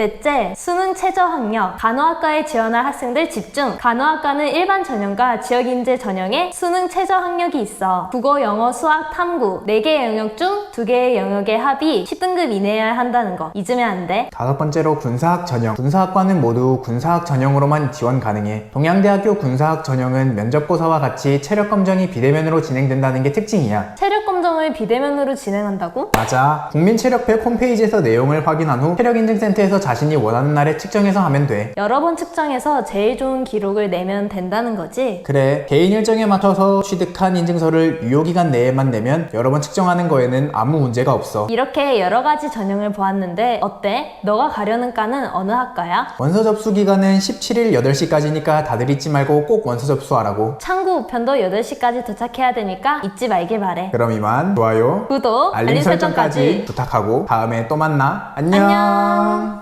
넷째, 수능 최저 학력. 간호학과에 지원할 학생들 집중. 간호학과는 일반 전형과 지역 인재 전형에 수능 최저 학력이 있어. 국어, 영어, 수학, 탐구. 4개의 영역 중 2개의 영역의 합이 10등급 이내여야 한다는 거. 잊으면 안 돼. 다섯 번째로 군사학 전형. 군사학과는 모두 군사학 전형으로만 지원 가능해. 동양대학교 군사학 전형은 면접고사와 같이 체력 검정이 비대면으로 진행된다는 게 특징이야. 체력 검정을 비대면으로 진행한다고? 맞아. 국민체력백 홈페이지에서 내용을 확인한 후 체력인증센터에서 자신이 원하는 날에 측정해서 하면 돼. 여러 번 측정해서 제일 좋은 기록을 내면 된다는 거지. 그래. 개인 일정에 맞춰서 취득한 인증서를 유효기간 내에만 내면 여러 번 측정하는 거에는 아무 문제가 없어. 이렇게 여러 가지 전형을 보았는데 어때? 너가 가려는 과는 어느 학과야? 원서 접수 기간은 17일 8시까지니까 다들 잊지 말고 꼭 원서 접수하라고. 창구 우편도 8시까지 도착해야 되니까 잊지 말길 바래. 그럼 이만 좋아요, 구독, 알림 설정까지 부탁하고 다음에 또 만나. 안녕. 안녕.